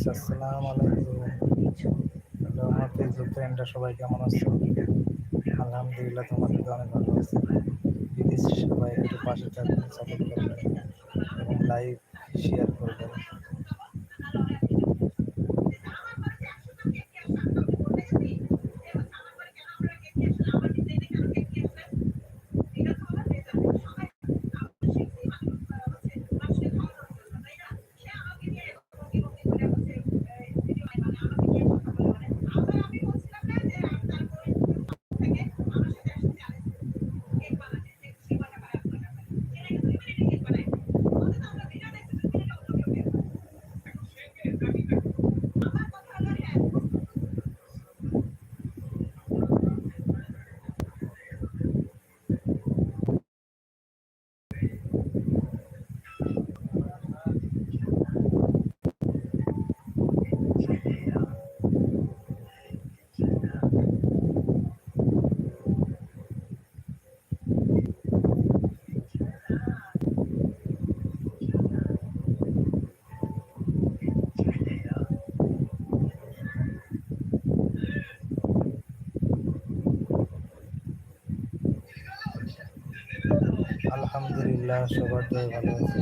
Guys আসসালামু আলাইকুম hello আমার ফেসবুক ফ্রেন্ডরা সবাই কেমন আছো? আলহামদুলিল্লাহ তোমাদের অনেক ভালো আছে। প্লিজ সবাই একটু পাশে থাকবেন সাপোর্ট করবেন এবং লাইভ শেয়ার করবেন। আলহামদুলিল্লাহ সবার দয় ভালো আছে